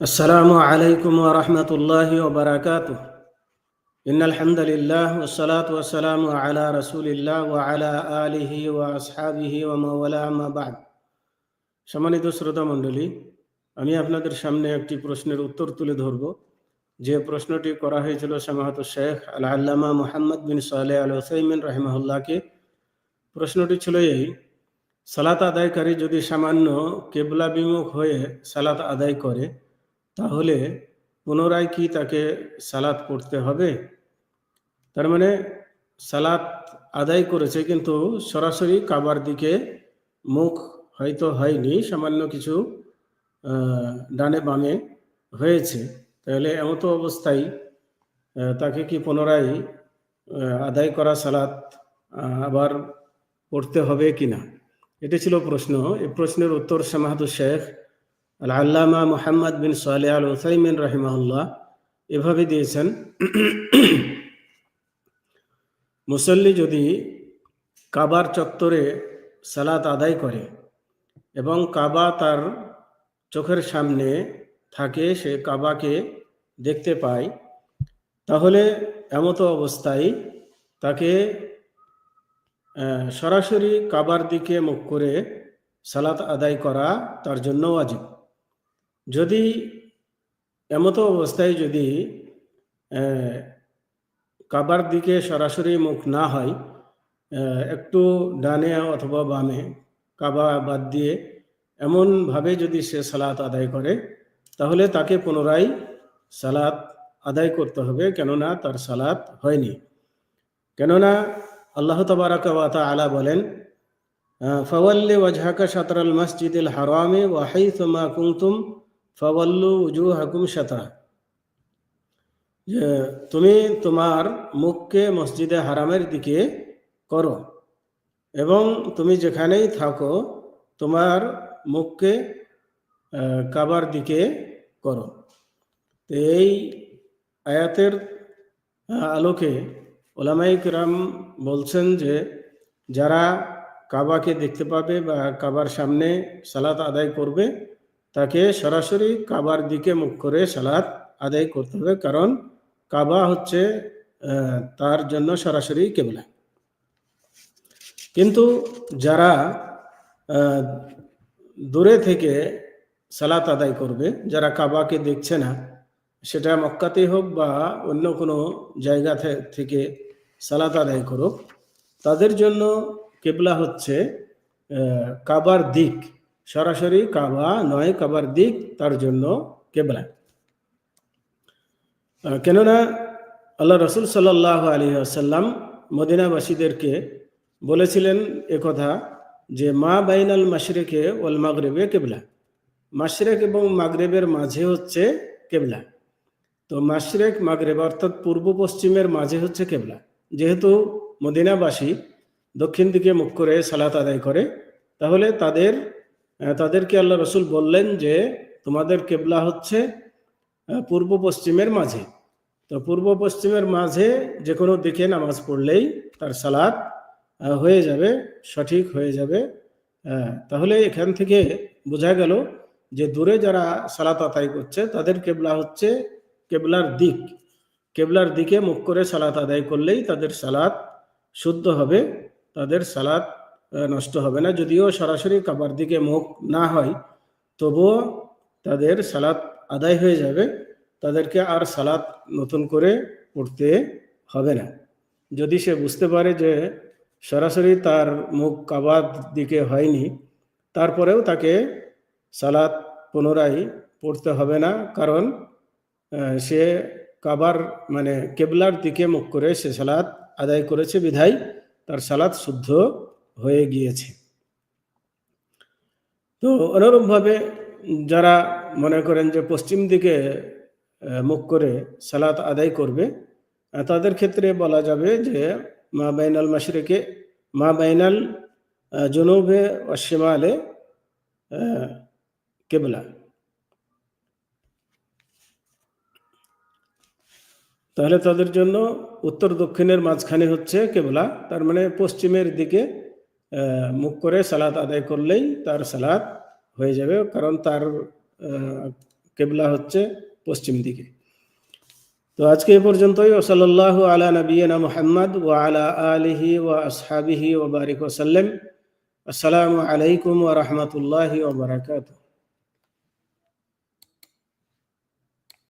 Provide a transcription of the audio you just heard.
السلام عليكم ورحمة الله وبركاته إن الحمد لله والصلاة والسلام على رسول الله وعلى آله وأصحابه ومن والاه أما بعد সম্মানিত শ্রোতা মণ্ডলী আমি আপনাদের সামনে একটি প্রশ্নের উত্তর তুলে ধরব যে প্রশ্নটি করা হয়েছিল সামাহাত শেখ আল আল্লামা মোহাম্মদ বিন সালে আল ওসাইমিন রাহিমাহুল্লাহকে প্রশ্নটি ছিল এই সালাত আদায়কারী যদি সামান্য কেবলা বিমুখ হয়ে সালাত আদায় করে তাহলে পুনরায় কি তাকে সালাত পড়তে হবে? তার মানে সালাত আদায় করেছে কিন্তু সরাসরি কাবার দিকে মুখ হয়তো হয়নি, সামান্য কিছু ডানে বামে হয়েছে। তাহলে এমতো অবস্থায় তাকে কি পুনরায় আদায় করা সালাত আবার পড়তে হবে কিনা? এটি ছিল প্রশ্ন। এই প্রশ্নের উত্তর সামাহাদু শেখ আল আল্লামা মোহাম্মদ বিন সালে আল ওসাইমিন রাহিমাহুল্লাহ এভাবে দিয়েছেন, মুসল্লি যদি কাবার চত্বরে সালাত আদায় করে এবং কাবা তার চোখের সামনে থাকে, সে কাবাকে দেখতে পায়, তাহলে এমতো অবস্থায় তাকে সরাসরি কাবার দিকে মুখ করে সালাত আদায় করা তার জন্য ওয়াজিব। যদি এমত অবস্থায় যদি কাবার দিকে সরাসরি মুখ না হয় একটু ডানে অথবা বামে কাবা বাদ দিয়ে এমনভাবে যদি সে সালাত আদায় করে, তাহলে তাকে পুনরায় সালাত আদায় করতে হবে, কেননা তার সালাত হয়নি। কেননা আল্লাহ তবারাক আলা বলেন ফাওয়াল্লি ওয়াজহাকা শাতরাল মসজিদিল হারামে ওয়া হাইথুমা কুনতুম ফাওয়াল্লু উজুহাকুম শাতরা যে তুমি তোমার মুখকে মসজিদে হারামের দিকে করো এবং তুমি যেখানেই থাকো তোমার মুখকে কাবার দিকে করো। তো এই আয়াতের আলোকে ওলামাই কিরাম বলছেন যে যারা কাবাকে দেখতে পাবে বা কাবার সামনে সালাত আদায় করবে তাকে সরাসরি কাবার দিকে মুখ করে সালাত আদায় করতে হবে, কারণ কাবা হচ্ছে তার জন্য সরাসরি কেবলা। কিন্তু যারা দূরে থেকে সালাত আদায় করবে, যারা কাবাকে দেখছে না, সেটা মক্কাতেই হোক বা অন্য কোনো জায়গা থেকে সালাত আদায় করুক, তাদের জন্য কেবলা হচ্ছে কাবার দিক। সরাসরি কাবা নয়, কাবার দিক তার জন্য কেবলা। কেননা আল্লাহ রসুল সাল্লাহ আলী আসাল্লাম মদিনাবাসীদেরকে বলেছিলেন একথা যে, মা বাইনাল মাশরেকে ওয়াল মাগরেবে কেবলা। মাশরেক এবং মাগরেবের মাঝে হচ্ছে কেবলা। তো মাশরেক, মাগরেব অর্থাৎ পূর্ব পশ্চিমের মাঝে হচ্ছে কেবলা। যেহেতু মদিনাবাসী দক্ষিণ দিকে মুখ করে সালাত আদায় করে, তাহলে তাদের তাদেরকে আল্লাহ রসুল বললেন যে, তোমাদের কেবলা হচ্ছে পূর্ব পশ্চিমের মাঝে। তো পূর্ব পশ্চিমের মাঝে যে কোনো দিকে নামাজ পড়লেই তার সালাদ হয়ে যাবে, সঠিক হয়ে যাবে। তাহলে এখান থেকে বোঝা গেল যে দূরে যারা সালাত আদায় করছে, তাদের কেবলা হচ্ছে কেবলার দিক। কেবলার দিকে মুখ করে সালাত আদায় করলেই তাদের সালাত শুদ্ধ হবে, তাদের সালাত নষ্ট হবে না। যদিও সরাসরি কাবার দিকে মুখ না হয়, তবুও তাদের সালাত আদায় হয়ে যাবে। তাদেরকে আর সালাত নতুন করে পড়তে হবে না। যদি সে বুঝতে পারে যে সরাসরি তার মুখ কাবার দিকে হয়নি, তারপরেও তাকে সালাত পুনরায় পড়তে হবে না। কারণ সে কাবার মানে কেবলার দিকে মুখ করে সে সালাত আদায় করেছে বিধায় তার সালাত শুদ্ধ হয়ে গিয়েছে। তো অনুরূপভাবে যারা মনে করেন যে পশ্চিম দিকে মুখ করে সালাত আদায় করবে তাদের ক্ষেত্রে বলা যাবে যে মা বাইনাল মাশরিকে, মা বাইনাল জনুবে অসীমালে কেবলা। তাহলে তাদের জন্য উত্তর দক্ষিণের মাঝখানে হচ্ছে কেবলা, তার মানে পশ্চিমের দিকে মুখ করে সালাত আদায় করলেই তার সালাত হয়ে যাবে, কারণ তার কেবলা হচ্ছে পশ্চিম দিকে। তো আজকে এ পর্যন্তই ওসলাল্লাহ আলা নবীনা মোহাম্মদ ও আলা আলিহি ও আসহাবিহি ও বারিক ওসাল্লাম আসসালামু আলাইকুম ওয়া রাহমাতুল্লাহি ও বারাকাতুহু।